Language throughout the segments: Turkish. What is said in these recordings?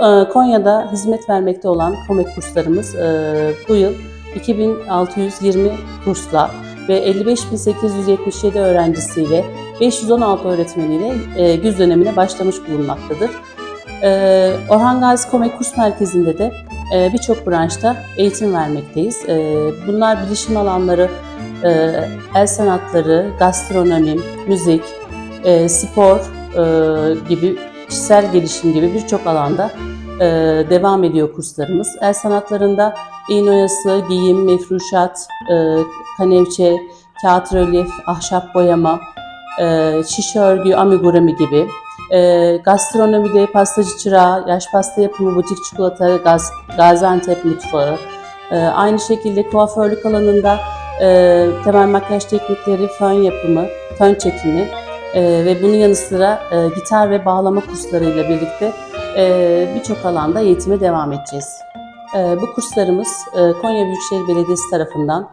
E, Konya'da hizmet vermekte olan KOMEK kurslarımız e, bu yıl 2620 kursla ve 55.877 öğrencisiyle 516 öğretmeniyle e, güz dönemine başlamış bulunmaktadır. Orhan Gazi KOMEK Kurs Merkezi'nde de birçok branşta eğitim vermekteyiz. Bunlar bilişim alanları, el sanatları, gastronomi, müzik, spor gibi kişisel gelişim gibi birçok alanda e, devam ediyor kurslarımız. El sanatlarında iğne oyası, giyim, mefruşat, e, kanevçe, kağıt rölyef, ahşap boyama, e, şişe örgü, amigurumi gibi. E, gastronomide pastacı çırağı, yaş pasta yapımı, butik çikolata, gaz, Gaziantep mutfağı. E, aynı şekilde kuaförlük alanında e, temel makyaj teknikleri, fön yapımı, fön çekimi e, ve bunun yanı sıra e, gitar ve bağlama kurslarıyla birlikte e, birçok alanda eğitime devam edeceğiz. E, bu kurslarımız Konya Büyükşehir Belediyesi tarafından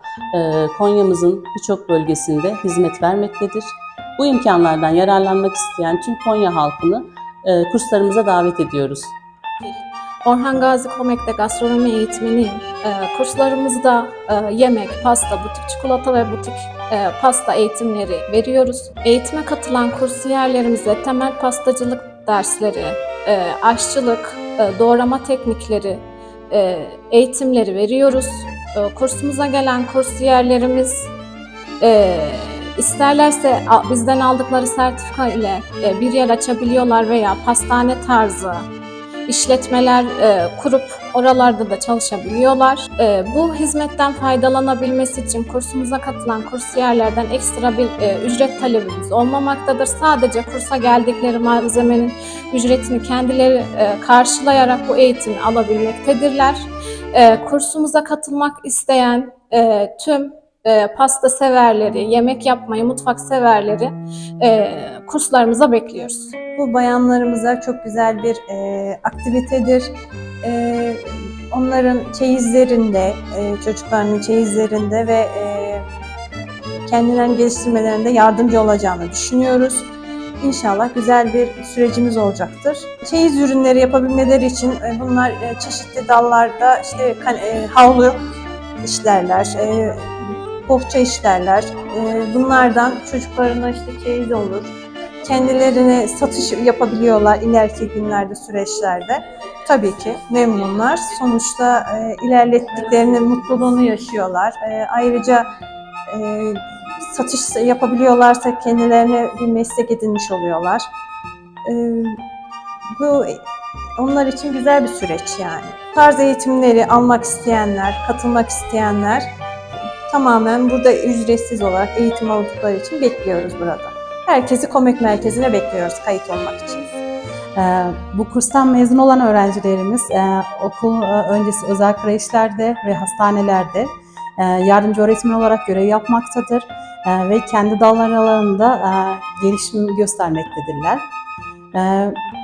Konya'mızın birçok bölgesinde hizmet vermektedir. Bu imkanlardan yararlanmak isteyen tüm Konya halkını kurslarımıza davet ediyoruz. Orhan Gazi Komek'te gastronomi eğitmeniyim. Ee, kurslarımızda yemek, pasta, butik çikolata ve butik e, pasta eğitimleri veriyoruz. Eğitime katılan kursiyerlerimize temel pastacılık dersleri, e, aşçılık, e, doğrama teknikleri, e, eğitimleri veriyoruz. E, kursumuza gelen kursiyerlerimiz e, isterlerse bizden aldıkları sertifika ile bir yer açabiliyorlar veya pastane tarzı işletmeler e, kurup oralarda da çalışabiliyorlar. E, bu hizmetten faydalanabilmesi için kursumuza katılan kursiyerlerden ekstra bir e, ücret talebimiz olmamaktadır. Sadece kursa geldikleri malzemenin ücretini kendileri e, karşılayarak bu eğitimi alabilmektedirler. E, kursumuza katılmak isteyen e, tüm e, pasta severleri, yemek yapmayı, mutfak severleri e, kurslarımıza bekliyoruz. Bu bayanlarımıza çok güzel bir e, aktivitedir. E, onların çeyizlerinde, e, çocuklarının çeyizlerinde ve e, kendilerini geliştirmelerinde yardımcı olacağını düşünüyoruz. İnşallah güzel bir sürecimiz olacaktır. Çeyiz ürünleri yapabilmeleri için e, bunlar e, çeşitli dallarda işte e, havlu işlerler, e, bohça işlerler. E, bunlardan çocuklarına işte çeyiz olur, kendilerine satış yapabiliyorlar ileriki günlerde, süreçlerde. Tabii ki memnunlar. Sonuçta e, ilerlettiklerinin mutluluğunu yaşıyorlar. E, ayrıca e, satış yapabiliyorlarsa kendilerine bir meslek edinmiş oluyorlar. E, bu onlar için güzel bir süreç yani. Tarz eğitimleri almak isteyenler, katılmak isteyenler tamamen burada ücretsiz olarak eğitim aldıkları için bekliyoruz burada. Herkesi Komek Merkezi'ne bekliyoruz kayıt olmak için. Ee, Bu kurstan mezun olan öğrencilerimiz e, okul e, öncesi özel kreşlerde ve hastanelerde e, yardımcı öğretmen olarak görev yapmaktadır ve kendi dalları alanında gelişim göstermektedirler.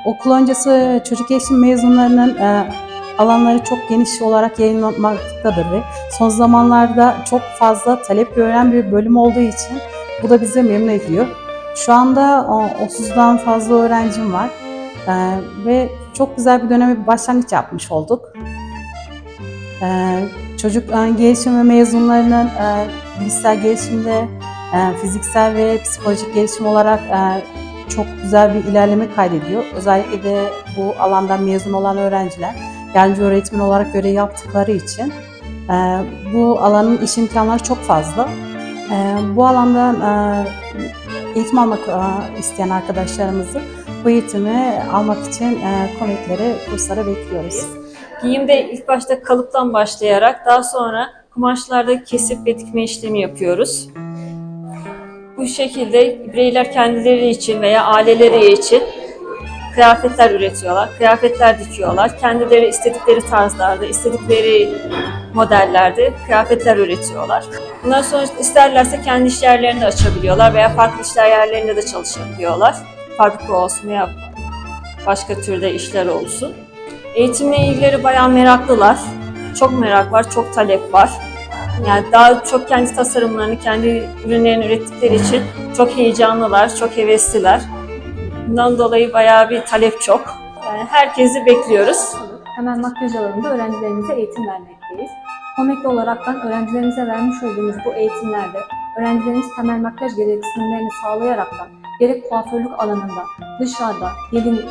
Okul öncesi çocuk gelişim mezunlarının alanları çok geniş olarak yayınlanmaktadır ve son zamanlarda çok fazla talep gören bir bölüm olduğu için bu da bize memnun ediyor. Şu anda e, 30'dan fazla öğrencim var. Ee, ve çok güzel bir döneme bir başlangıç yapmış olduk. Ee, çocuk e, gelişimi mezunlarının e, bilişsel gelişimde, e, fiziksel ve psikolojik gelişim olarak çok güzel bir ilerleme kaydediyor. Özellikle de bu alandan mezun olan öğrenciler yardımcı öğretmen olarak görev yaptıkları için bu alanın iş imkanları çok fazla. Bu alandan e, eğitim almak e, isteyen arkadaşlarımızı bu eğitimi almak için e, komikleri, kurslara bekliyoruz. Giyimde ilk başta kalıptan başlayarak daha sonra kumaşlarda kesip ve dikme işlemi yapıyoruz. Bu şekilde bireyler kendileri için veya aileleri için kıyafetler üretiyorlar, kıyafetler dikiyorlar. Kendileri istedikleri tarzlarda, istedikleri modellerde kıyafetler üretiyorlar. Bundan sonra isterlerse kendi iş yerlerini açabiliyorlar veya farklı işler yerlerinde de çalışabiliyorlar. Fabrika olsun veya başka türde işler olsun. Eğitimle ilgileri bayağı meraklılar. Çok merak var, çok talep var. Yani daha çok kendi tasarımlarını, kendi ürünlerini ürettikleri için çok heyecanlılar, çok hevesliler. Bundan dolayı bayağı bir talep çok. Yani herkesi bekliyoruz. Temel makyaj alanında öğrencilerimize eğitim vermekteyiz. Komekli olaraktan öğrencilerimize vermiş olduğumuz bu eğitimlerde öğrencilerimiz temel makyaj gereksinimlerini sağlayaraktan gerek kuaförlük alanında, dışarıda, gelin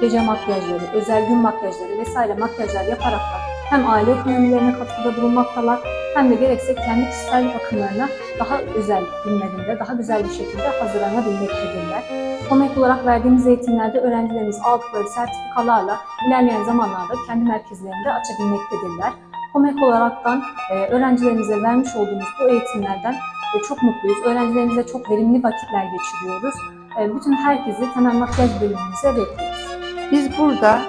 gece makyajları, özel gün makyajları vesaire makyajlar yaparaktan hem aile ekonomilerine katkıda bulunmaktalar hem de gerekse kendi kişisel bakımlarına daha özel günlerinde, daha güzel bir şekilde hazırlanabilmektedirler. Komek olarak verdiğimiz eğitimlerde öğrencilerimiz aldıkları sertifikalarla ilerleyen zamanlarda kendi merkezlerinde açabilmektedirler. Komek olaraktan e, öğrencilerimize vermiş olduğumuz bu eğitimlerden e, çok mutluyuz. Öğrencilerimize çok verimli vakitler geçiriyoruz. E, bütün herkesi temel makyaj bölümümüze bekliyoruz. Biz burada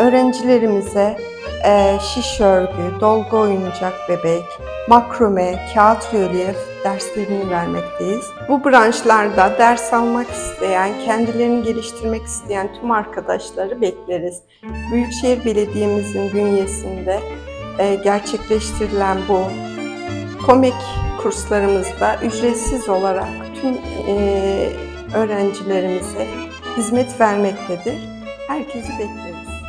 öğrencilerimize e, şiş örgü, dolgu oyuncak bebek, makrome, kağıt rölyef derslerini vermekteyiz. Bu branşlarda ders almak isteyen, kendilerini geliştirmek isteyen tüm arkadaşları bekleriz. Büyükşehir Belediye'mizin bünyesinde gerçekleştirilen bu komik kurslarımızda ücretsiz olarak tüm e, öğrencilerimize hizmet vermektedir. Herkesi bekleriz.